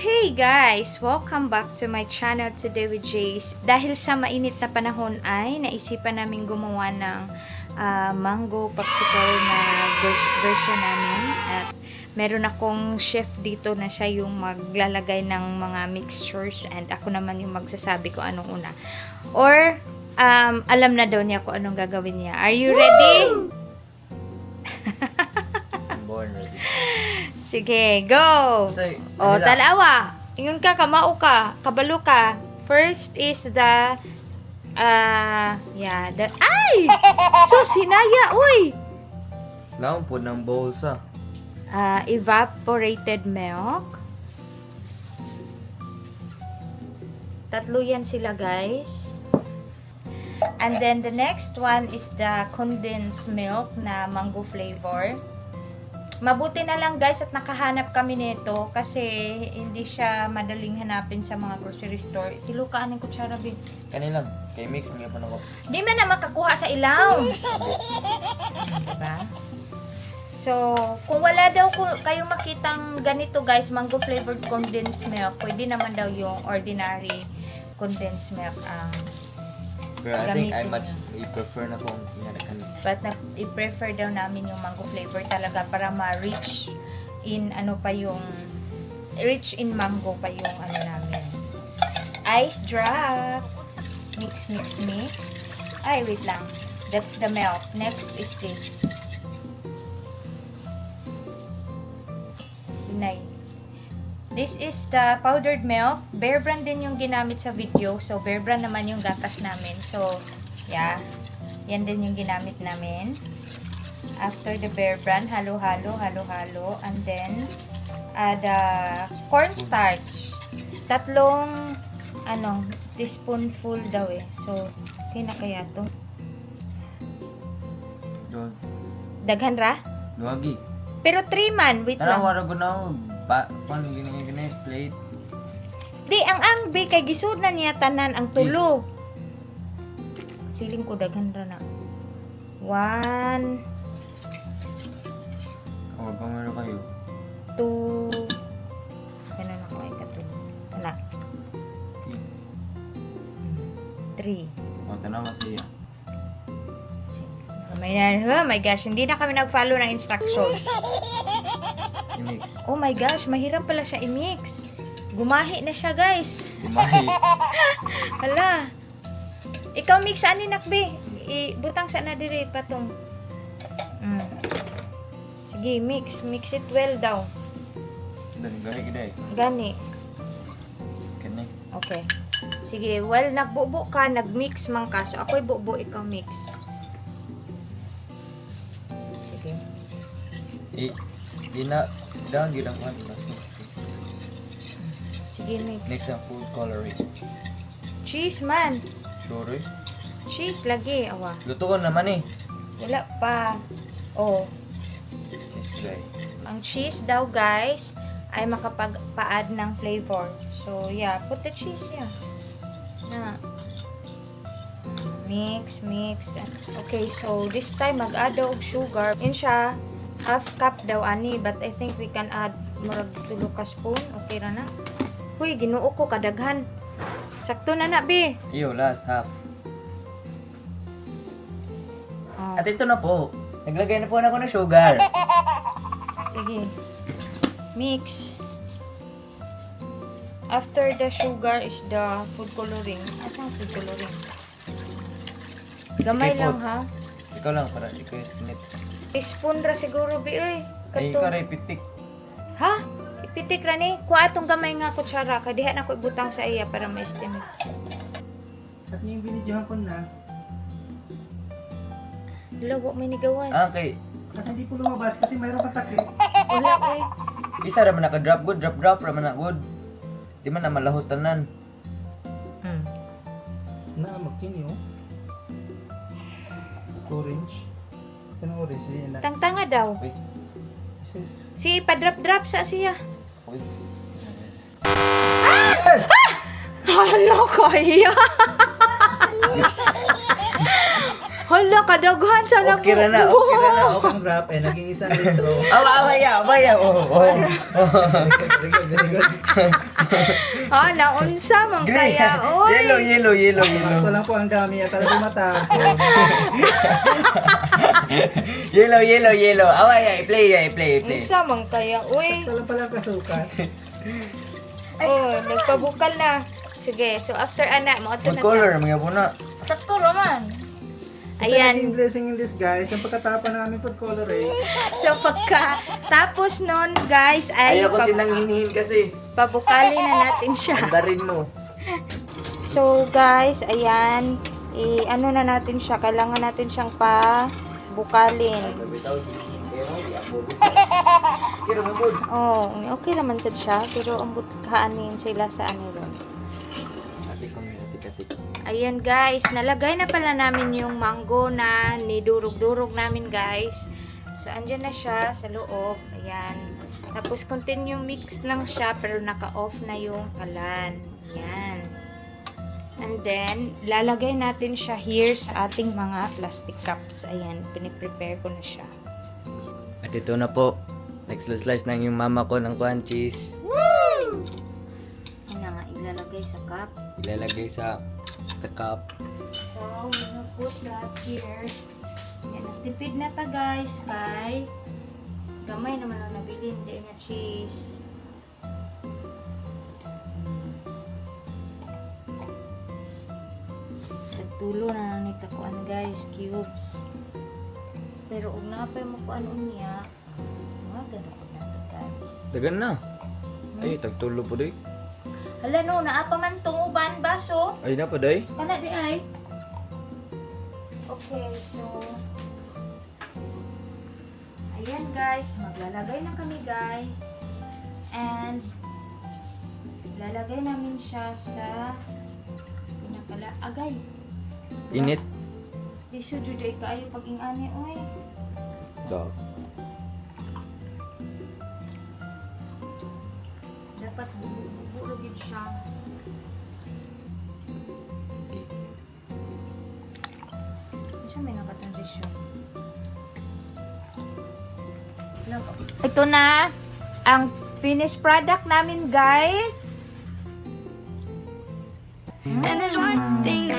Hey guys! Welcome back to my channel today with Jace. Dahil sa mainit na panahon ay naisipan namin gumawa ng ah, mango popsicle na vers- version namin. At meron akong chef dito na siya yung maglalagay ng mga mixtures and ako naman yung magsasabi ko anong una. Or um, alam na daw niya kung anong gagawin niya. Are you ready? Sige, go! So, O, talawa. Ingon ka, kamao ka, kabalo ka. First is the, ah, yeah, the, ay! Sus, hinaya, uy! Lang po ng bowl sa. Ah, evaporated milk. Tatlo yan sila, guys. And then, the next one is the condensed milk na mango flavor. Mabuti na lang guys at nakahanap kami nito kasi hindi siya madaling hanapin sa mga grocery store. Tilukaan ng kutsara, bin. Kanilang. Kay mix ang yapan ako. Di man na makakuha sa ilaw. diba? So, kung wala daw kayong makitang ganito guys, mango flavored condensed milk, pwede naman daw yung ordinary condensed milk ang Pero I think I much niya. I prefer na kung inarakan. but na, i-prefer daw namin yung mango flavor talaga para ma-rich in ano pa yung rich in mango pa yung ano namin. Ice drop. Mix, mix, mix. Ay, wait lang. That's the milk. Next is this. Inay. This is the powdered milk. Bear Brand din yung ginamit sa video. So, Bear Brand naman yung gatas namin. So, yeah. Yan din yung ginamit namin. After the Bear Brand, halo-halo, halo-halo. And then, uh, the cornstarch. Tatlong, ano, teaspoonful daw eh. So, okay na kaya to. Daghan ra? Duwagi. Pero 3 man, wait lang. Tara, wala ko na Ba, paano gini gini plate? Di, ang ang be, kay gisud na niya tanan ang tulo. Feeling ko daghan ra na. One, O, pang meron kayo. two, ganun ako ay katulo. Ana, three. O, tanong ka siya. May na, oh my gosh, hindi na kami nag-follow ng instruction. Mix. Oh my gosh, mahirap pala siya i-mix. Gumahi na siya, guys. Gumahi. Hala. Ikaw mix ani nakbe. Ibutang sa na diri patong. Mm. Sige, mix. Mix it well daw. Dan gahi gida eh. Gani. Kani. Okay. Sige, well, nagbubo ka, nagmix man ka. So, ako'y bubo, ikaw mix. Sige. I, di na, down gid ang kwan. Sige, mix. Next ang food coloring. Cheese man. Sure eh. Cheese lagi. Awa. Luto ko naman eh. Wala pa. Oh. Yes, guys. Ang cheese daw, guys, ay makapag-pa-add ng flavor. So, yeah, put the cheese, yeah. Na. Mix, mix. Okay, so this time mag-add daw og sugar. In siya, half cup daw ani, but I think we can add murag tulo ka spoon. Okay ra na. Huy, ginuo ko kadaghan. Sakto na na, be. Iyo, last half. Oh, At ito na po. Naglagay na po na ako ng sugar. sige. Mix. After the sugar is the food coloring. Asan ang food coloring? Gamay Okay, lang ha. Ikaw lang para ikaw snip. Spoon ra siguro bi oy. Ay, Kato. rin pitik. Ha? Ipitik ra ni. Kuha atong gamay nga kutsara kay diha na ko ibutang sa iya para ma-estimate. At yung binidyohan ko na, Lago may nigawas. Ah, okay. at hindi po lumabas kasi mayroong katakip. Wala oy. Isa raman naka-drop good, drop drop raman na good. Di man na malahos tanan. Hmm. Na, magkini oh. Orange. Ano orange? Yan na. Tangtanga daw. Uy, Si pa-drop-drop sa siya. uy. Hala kaya. Hala, kadaghan sa Okay ra na, okay ra na. Okay. Isang wrap eh, naging isang litro. Awa, awa, ya, awa, ya. Oh, oh. Very good, very good. Ah, naunsa man kaya, oy. Yellow, yellow, yellow, Ito yellow. lang po ang dami at talaga matapon. Yellow, yellow, yellow. Awa, ya, i-play, ya, i-play, i-play. Unsa man kaya, uy. Ito lang pala ang kasukat. Oh, nagpabukal na. Sige, so after ana, mo na. Good color, mga puna. Sakto Isa naging Ayan. blessing in this guys, ang pagkatapa ng aming food color eh. So pagka tapos nun, guys, ay Ayaw ko pab- sinanghinhin kasi. pabukalin na natin siya. Andarin mo. So guys, ayan, i ano na natin siya, kailangan natin siyang pa bukalin. Kira mo, bud. Oh, okay naman sad siya, pero ang butkaanin sila sa ano ron. Ayan guys, nalagay na pala namin yung mango na nidurog-durog namin guys. So, andyan na siya sa loob. Ayan. Tapos, continue mix lang siya pero naka-off na yung kalan. Ayan. And then, lalagay natin siya here sa ating mga plastic cups. Ayan, piniprepare ko na siya. At ito na po. Nag-slice ng yung mama ko ng kuhan cheese. Ayan na nga, ilalagay sa cup. Ilalagay sa sa cup. So, we will put that here. Yan, nagtipid na ta guys kay gamay naman ang nabili, hindi nga cheese. Nagtulo na lang ni kakuan guys, cubes. Pero ug na pa mo kuan unya, mga ganun ko na to guys. Dagan na. Ay, tagtulo po day. Hala no, naa pa man tong uban. Ay, na pa day. Kana di ay. Okay, so Ayan guys, maglalagay na kami guys. And lalagay namin siya sa pinakala agay. Init. Di so juday kaayo pag ingani oy. Dog. Dapat gid siya. Saan may nakatransition? Ito na ang finished product namin, guys. And there's one thing